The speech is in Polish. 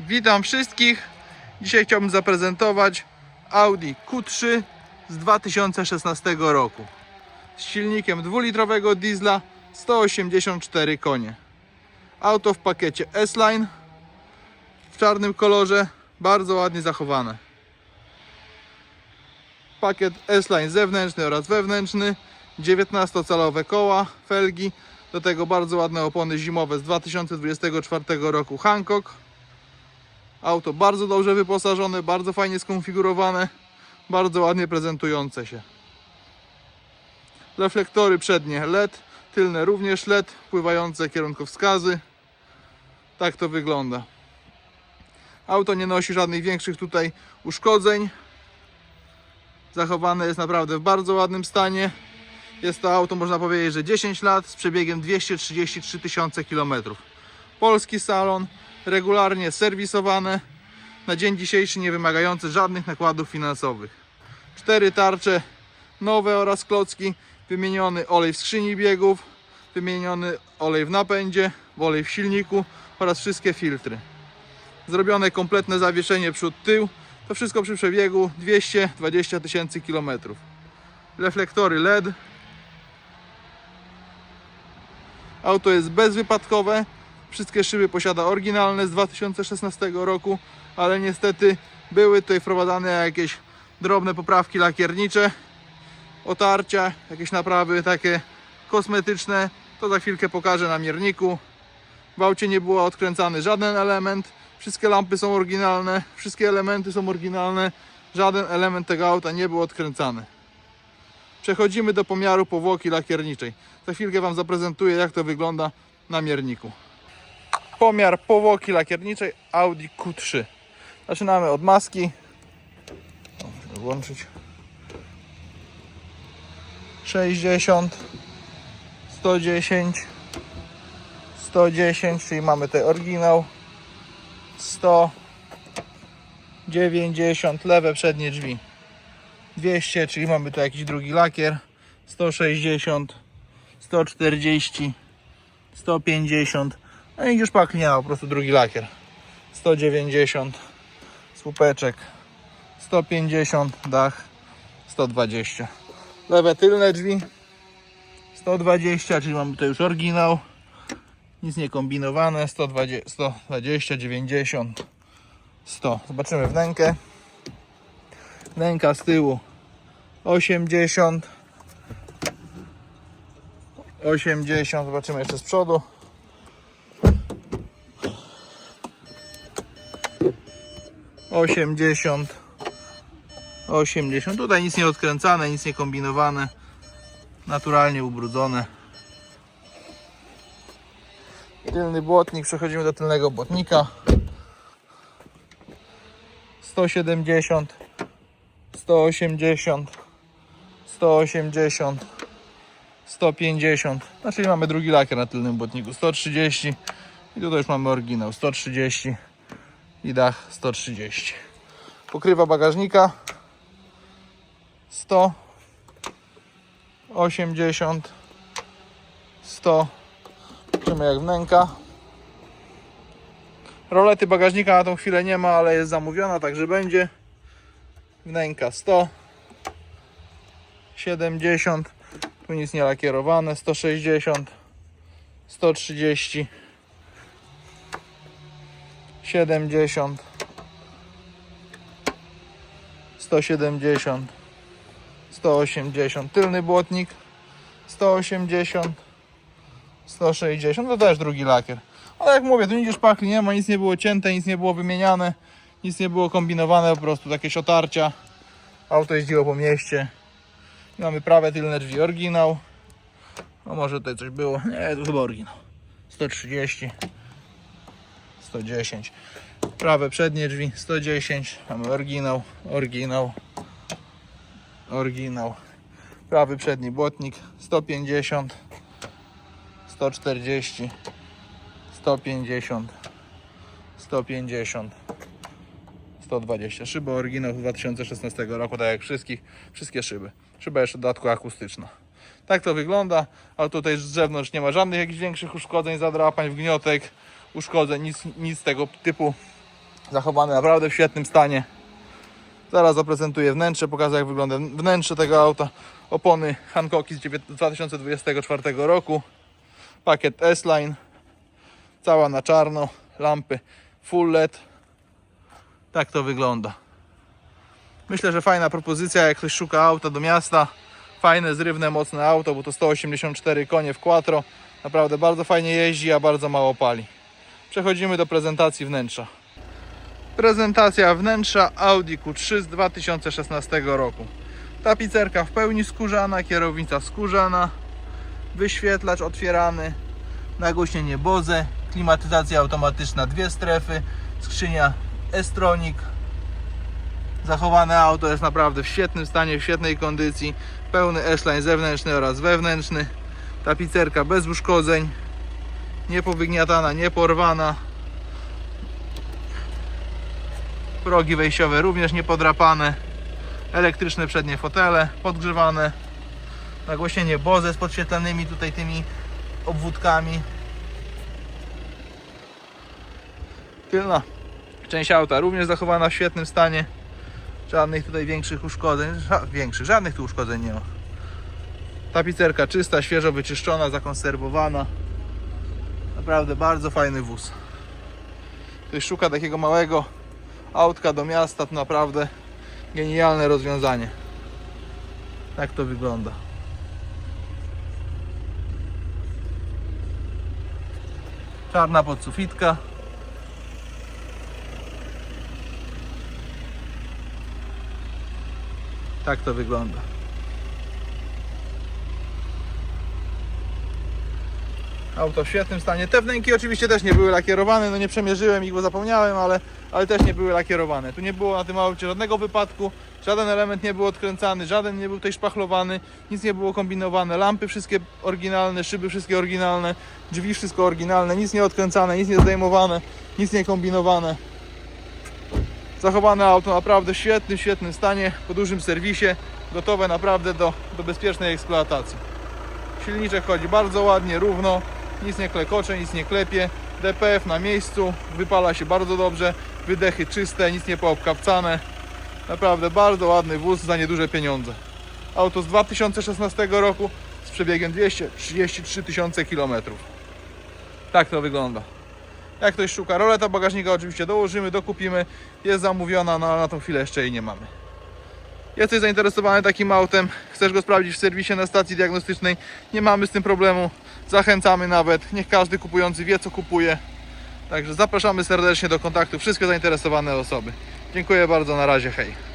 Witam wszystkich. Dzisiaj chciałbym zaprezentować Audi Q3 z 2016 roku. Z silnikiem 2-litrowego diesla 184 konie. Auto w pakiecie S-Line w czarnym kolorze, bardzo ładnie zachowane. Pakiet S-Line zewnętrzny oraz wewnętrzny, 19-calowe koła, felgi, do tego bardzo ładne opony zimowe z 2024 roku Hankook. Auto bardzo dobrze wyposażone, bardzo fajnie skonfigurowane, bardzo ładnie prezentujące się. Reflektory przednie LED, tylne również LED, pływające kierunkowskazy. Tak to wygląda. Auto nie nosi żadnych większych tutaj uszkodzeń. Zachowane jest naprawdę w bardzo ładnym stanie. Jest to auto, można powiedzieć, że 10 lat z przebiegiem 233 tysiące kilometrów. Polski salon, regularnie serwisowane, na dzień dzisiejszy nie wymagające żadnych nakładów finansowych. Cztery tarcze nowe oraz klocki, wymieniony olej w skrzyni biegów, wymieniony olej w napędzie, olej w silniku oraz wszystkie filtry. Zrobione kompletne zawieszenie przód-tył, to wszystko przy przebiegu 220 tysięcy kilometrów. Reflektory LED, Auto jest bezwypadkowe. Wszystkie szyby posiada oryginalne z 2016 roku, ale niestety były tutaj wprowadzane jakieś drobne poprawki lakiernicze, otarcia, jakieś naprawy takie kosmetyczne. To za chwilkę pokażę na mierniku. W aucie nie było odkręcany żaden element. Wszystkie lampy są oryginalne, wszystkie elementy są oryginalne. Żaden element tego auta nie był odkręcany. Przechodzimy do pomiaru powłoki lakierniczej. Za chwilkę Wam zaprezentuję, jak to wygląda na mierniku. Pomiar powłoki lakierniczej Audi Q3. Zaczynamy od maski. O, włączyć. 60, 110, 110, czyli mamy tutaj oryginał. 100, 90, lewe przednie drzwi. 200, czyli mamy tu jakiś drugi lakier, 160, 140, 150, no i już pak nie ma, po prostu drugi lakier, 190, słupeczek, 150, dach, 120. Lewe tylne drzwi, 120, czyli mamy tu już oryginał, nic nie kombinowane, 120, 120 90, 100. Zobaczymy wnękę. Wnęka z tyłu 80 80 zobaczymy jeszcze z przodu osiemdziesiąt osiemdziesiąt. Tutaj nic nie odkręcane, nic nie kombinowane. Naturalnie ubrudzone. Tylny błotnik, przechodzimy do tylnego błotnika. 170 180 180 150 no czyli mamy drugi lakier na tylnym błotniku 130 i tutaj już mamy oryginał 130 i dach 130 pokrywa bagażnika 100 80 100 zobaczymy jak wnęka. Rolety bagażnika na tą chwilę nie ma ale jest zamówiona także będzie. Wnęka 100 70 tu nic nie lakierowane. 160 130 70 170 180 tylny błotnik 180 160 to też drugi lakier ale jak mówię tu nigdzie szpachli nie ma nic nie było cięte nic nie było wymieniane nic nie było kombinowane, po prostu jakieś otarcia. Auto jeździło po mieście. Mamy prawe tylne drzwi, oryginał. No może tutaj coś było. Nie, to chyba oryginał. 130, 110. Prawe przednie drzwi, 110. Mamy oryginał, oryginał, oryginał. Prawy przedni błotnik, 150, 140, 150, 150. 120. Szyba oryginał z 2016 roku, tak jak wszystkich, wszystkie szyby. Szyba jeszcze dodatku akustyczna. Tak to wygląda, ale tutaj z zewnątrz nie ma żadnych jakichś większych uszkodzeń, zadrapań, wgniotek, uszkodzeń, nic, nic tego typu Zachowane naprawdę w świetnym stanie. Zaraz zaprezentuję wnętrze, pokażę jak wygląda wnętrze tego auta. Opony Hancocki z dziewię- 2024 roku. Pakiet S-Line. Cała na czarno. Lampy full LED. Tak to wygląda. Myślę, że fajna propozycja, jak ktoś szuka auta do miasta. Fajne, zrywne, mocne auto, bo to 184 konie w quattro. Naprawdę bardzo fajnie jeździ, a bardzo mało pali. Przechodzimy do prezentacji wnętrza. Prezentacja wnętrza Audi Q3 z 2016 roku. Tapicerka w pełni skórzana, kierownica skórzana, wyświetlacz otwierany, nagłośnienie Bose, klimatyzacja automatyczna, dwie strefy, skrzynia S-Tronic. Zachowane auto jest naprawdę w świetnym stanie, w świetnej kondycji. Pełny S-Line zewnętrzny oraz wewnętrzny. Tapicerka bez uszkodzeń, nie powygniatana, nie porwana. Progi wejściowe również nie podrapane. Elektryczne przednie fotele, podgrzewane. Nagłośnienie Bose z podświetlanymi tutaj tymi obwódkami. Tylna część auta również zachowana w świetnym stanie. Żadnych tutaj większych uszkodzeń, ża- większych, żadnych tu uszkodzeń nie ma. Tapicerka czysta, świeżo wyczyszczona, zakonserwowana. Naprawdę bardzo fajny wóz. Ktoś szuka takiego małego autka do miasta, to naprawdę genialne rozwiązanie. Tak to wygląda. Czarna podsufitka. Tak to wygląda. Auto w świetnym stanie. Te wnęki oczywiście też nie były lakierowane, no nie przemierzyłem ich, bo zapomniałem, ale, ale też nie były lakierowane. Tu nie było na tym aucie żadnego wypadku, żaden element nie był odkręcany, żaden nie był tutaj szpachlowany, nic nie było kombinowane. Lampy wszystkie oryginalne, szyby wszystkie oryginalne, drzwi wszystko oryginalne, nic nie odkręcane, nic nie zdejmowane, nic nie kombinowane. Zachowane auto naprawdę w świetnym, świetnym stanie, po dużym serwisie, gotowe naprawdę do, do bezpiecznej eksploatacji. Silniczek chodzi bardzo ładnie, równo, nic nie klekocze, nic nie klepie. DPF na miejscu, wypala się bardzo dobrze, wydechy czyste, nic nie poobkapcane. Naprawdę bardzo ładny wóz za nieduże pieniądze. Auto z 2016 roku z przebiegiem 233 tysiące kilometrów. Tak to wygląda. Jak ktoś szuka roleta bagażnika, oczywiście dołożymy, dokupimy. Jest zamówiona, no ale na tą chwilę jeszcze jej nie mamy. Jesteś zainteresowany takim autem, chcesz go sprawdzić w serwisie na stacji diagnostycznej, nie mamy z tym problemu. Zachęcamy nawet, niech każdy kupujący wie co kupuje. Także zapraszamy serdecznie do kontaktu wszystkie zainteresowane osoby. Dziękuję bardzo, na razie, hej.